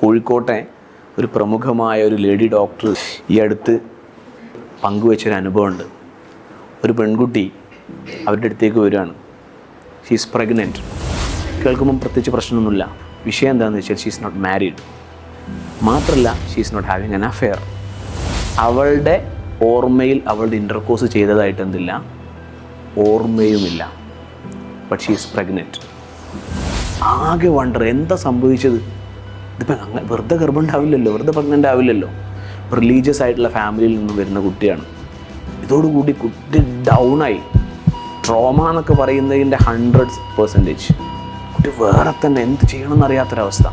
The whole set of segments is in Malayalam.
കോഴിക്കോട്ടെ ഒരു പ്രമുഖമായ ഒരു ലേഡി ഡോക്ടർ ഈ അടുത്ത് പങ്കുവെച്ചൊരു അനുഭവമുണ്ട്. ഒരു പെൺകുട്ടി അവരുടെ അടുത്തേക്ക് വരികയാണ്. ഷീസ് പ്രഗ്നന്റ് കേൾക്കുമ്പം പ്രത്യേകിച്ച് പ്രശ്നമൊന്നുമില്ല. വിഷയം എന്താണെന്ന് വെച്ചാൽ ഷീസ് നോട്ട് മാരീഡ് മാത്രമല്ല she's not having an affair അവളുടെ ഓർമ്മയിൽ അവളുടെ ഇന്റർകോഴ്സ് ചെയ്തതായിട്ട് എന്തില്ല? ഓർമ്മയുമില്ല. ബട്ട് ഷീസ് പ്രഗ്നന്റ് ആകെ വണ്ടർ എന്താ സംഭവിച്ചത്? ഇതിപ്പോൾ അങ്ങനെ വെറുതെ ഗർഭം ഉണ്ടാവില്ലല്ലോ വെറുതെ പ്രഗ്നന്റ് ആവില്ലല്ലോ റിലീജിയസ് ആയിട്ടുള്ള ഫാമിലിയിൽ നിന്ന് വരുന്ന കുട്ടിയാണ്. ഇതോടുകൂടി കുട്ടി ഡൗണായി ട്രോമ എന്നൊക്കെ പറയുന്നതിന്റെ ഹൺഡ്രഡ് പെർസെന്റേജ് കുട്ടി വേറെ തന്നെ എന്ത് ചെയ്യണം എന്നറിയാത്തൊരവസ്ഥ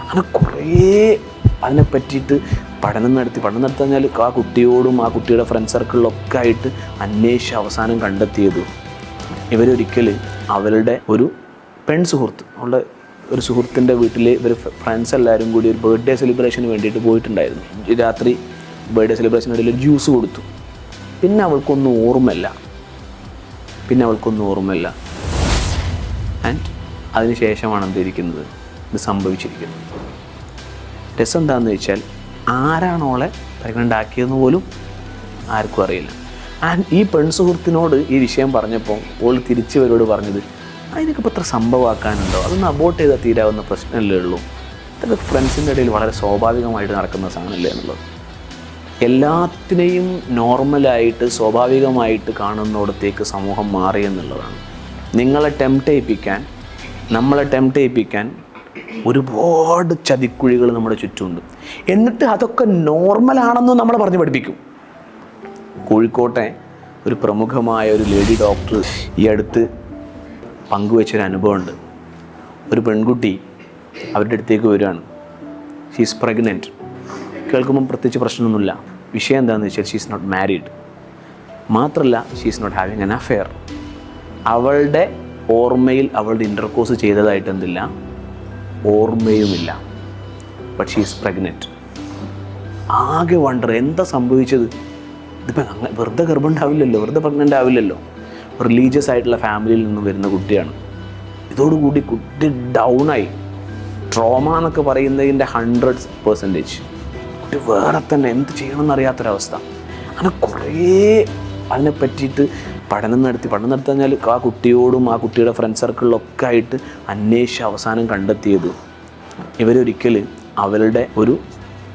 അങ്ങനെ കുറേ അതിനെ പറ്റിയിട്ട് പഠനം നടത്തി പഠനം നടത്തി കഴിഞ്ഞാൽ ആ കുട്ടിയോടും ആ കുട്ടിയുടെ ഫ്രണ്ട് സർക്കിളിലൊക്കെ ആയിട്ട് അന്വേഷിച്ച് അവസാനം കണ്ടെത്തിയത്. ഇവരൊരിക്കൽ അവരുടെ ഒരു പെൺ സുഹൃത്ത് അവളുടെ ഒരു സുഹൃത്തിന്റെ വീട്ടിൽ ഇവർ ഫ്രണ്ട്സ് എല്ലാവരും കൂടി ഒരു ബർത്ത്ഡേ സെലിബ്രേഷന് വേണ്ടിയിട്ട് പോയിട്ടുണ്ടായിരുന്നു. രാത്രി ബർത്ത്ഡേ സെലിബ്രേഷനിടയിൽ ഒരു ജ്യൂസ് കൊടുത്തു. പിന്നെ അവൾക്കൊന്നും ഓർമ്മയില്ല. പിന്നെ അവൾക്കൊന്നും ഓർമ്മയില്ല. ആൻഡ് അതിനുശേഷമാണ് എന്തിരിക്കുന്നത് ഇത് സംഭവിച്ചിരിക്കുന്നത്. രസം എന്താണെന്ന് വെച്ചാൽ ആരാണോളെ പ്രഗ്നന്റ് ആക്കിയതെന്ന് പോലും ആർക്കും അറിയില്ല. ആൻഡ് ഈ പെൺസുഹൃത്തിനോട് ഈ വിഷയം പറഞ്ഞപ്പോൾ ഓൾ തിരിച്ചവരോട് പറഞ്ഞത് അതിനൊക്കെ ഇപ്പോൾ ഇത്ര സംഭവമാക്കാനുണ്ടോ? അതൊന്ന് അബോട്ട് ചെയ്താൽ തീരാവുന്ന പ്രശ്നമല്ലേ ഉള്ളൂ. ഇതൊക്കെ ഫ്രണ്ട്സിന്റെ ഇടയിൽ വളരെ സ്വാഭാവികമായിട്ട് നടക്കുന്ന സാധനമല്ലേ എന്നുള്ളത്. എല്ലാത്തിനെയും നോർമലായിട്ട് സ്വാഭാവികമായിട്ട് കാണുന്നിടത്തേക്ക് സമൂഹം മാറി എന്നുള്ളതാണ്. നിങ്ങളെ ടെംപ്റ്റ് ചെയ്യിപ്പിക്കാൻ നമ്മളെ ടെംപ്റ്റ് ചെയ്യിപ്പിക്കാൻ ഒരുപാട് ചതിക്കുഴികൾ നമ്മുടെ ചുറ്റുമുണ്ട്. എന്നിട്ട് അതൊക്കെ നോർമലാണെന്ന് നമ്മളെ പറഞ്ഞ് പഠിപ്പിക്കും. കോഴിക്കോട്ടെ ഒരു പ്രമുഖമായ ഒരു ലേഡി ഡോക്ടർ ഈ അടുത്ത് പങ്കുവെച്ചൊരു അനുഭവമുണ്ട്. ഒരു പെൺകുട്ടി അവരുടെ അടുത്തേക്ക് വരികയാണ്. ഷീസ് പ്രഗ്നന്റ് കേൾക്കുമ്പം പ്രത്യേകിച്ച് പ്രശ്നമൊന്നുമില്ല. വിഷയം എന്താണെന്ന് വെച്ചാൽ ഷീസ് നോട്ട് മാരീഡ് മാത്രമല്ല she's not having an affair അവളുടെ ഓർമ്മയിൽ അവളുടെ ഇന്റർകോഴ്സ് ചെയ്തതായിട്ട് എന്തില്ല? ഓർമ്മയുമില്ല. ബട്ട് ഷീസ് പ്രഗ്നന്റ് ആകെ വണ്ടർ എന്താ സംഭവിച്ചത്? ഇതിപ്പോൾ വെറുതെ ഗർഭം ഉണ്ടാവില്ലല്ലോ വെറുതെ പ്രഗ്നന്റ് ആവില്ലല്ലോ. റിലീജിയസ് ആയിട്ടുള്ള ഫാമിലിയിൽ നിന്ന് വരുന്ന കുട്ടിയാണ്. ഇതോടുകൂടി കുട്ടി ഡൗണായി ട്രോമ എന്നൊക്കെ പറയുന്നതിന്റെ ഹൺഡ്രഡ് പെർസെന്റേജ് കുട്ടി വേറെ തന്നെ എന്ത് ചെയ്യണമെന്ന് അറിയാത്തൊരവസ്ഥ അങ്ങനെ കുറേ അതിനെ പറ്റിയിട്ട് പഠനം നടത്തി. പഠനം നടത്തി കഴിഞ്ഞാൽ ആ കുട്ടിയോടും ആ കുട്ടിയുടെ ഫ്രണ്ട് സർക്കിളിലൊക്കെ ആയിട്ട് അന്വേഷിച്ച് അവസാനം കണ്ടെത്തിയത് ഇവരൊരിക്കൽ അവരുടെ ഒരു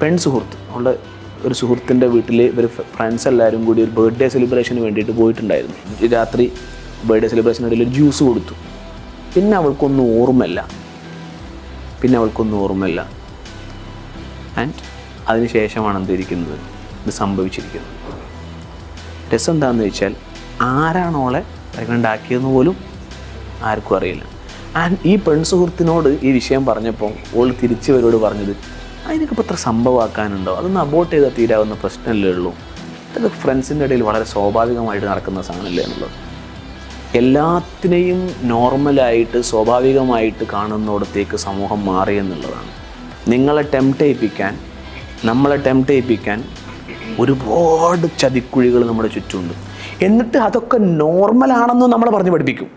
പെൺ സുഹൃത്ത്. അവളുടെ ഒരു സുഹൃത്തിന്റെ വീട്ടിൽ ഇവർ ഫ്രണ്ട്സ് എല്ലാവരും കൂടി ഒരു ബർത്ത്ഡേ സെലിബ്രേഷന് വേണ്ടിയിട്ട് പോയിട്ടുണ്ടായിരുന്നു. രാത്രി ബർത്ത്ഡേ സെലിബ്രേഷനിടയിൽ ഒരു ജ്യൂസ് കൊടുത്തു. പിന്നെ അവൾക്കൊന്നും ഓർമ്മയില്ല. പിന്നെ അവൾക്കൊന്നും ഓർമ്മയില്ല. ആൻഡ് അതിനുശേഷമാണ് എന്തിരിക്കുന്നത്? ഇത് സംഭവിച്ചിരിക്കുന്നത്. രസം എന്താണെന്ന് വെച്ചാൽ ആരാണ് അവളെ പ്രഗ്നന്റ് ആക്കിയതെന്ന് പോലും ആർക്കും അറിയില്ല. ആൻഡ് ഈ പെൺസുഹൃത്തിനോട് ഈ വിഷയം പറഞ്ഞപ്പോൾ ഓൾ തിരിച്ചവരോട് പറഞ്ഞത് അതിനൊക്കെ ഇപ്പോൾ ഇത്ര സംഭവമാക്കാനുണ്ടോ? അതൊന്ന് അബോട്ട് ചെയ്താൽ തീരാവുന്ന പ്രശ്നമല്ലേ ഉള്ളൂ. ഇതൊക്കെ ഫ്രണ്ട്സിന്റെ ഇടയിൽ വളരെ സ്വാഭാവികമായിട്ട് നടക്കുന്ന സാധനമല്ലേ എന്നുള്ളത്. എല്ലാത്തിനെയും നോർമലായിട്ട് സ്വാഭാവികമായിട്ട് കാണുന്നിടത്തേക്ക് സമൂഹം മാറി എന്നുള്ളതാണ്. നിങ്ങളെ ടെംപ്റ്റ് ചെയ്യിപ്പിക്കാൻ നമ്മളെ ടെംപ്റ്റ് ചെയ്യിപ്പിക്കാൻ ഒരുപാട് ചതിക്കുഴികൾ നമ്മുടെ ചുറ്റുമുണ്ട്. എന്നിട്ട് അതൊക്കെ നോർമലാണെന്ന് നമ്മളെ പറഞ്ഞ് പഠിപ്പിക്കും.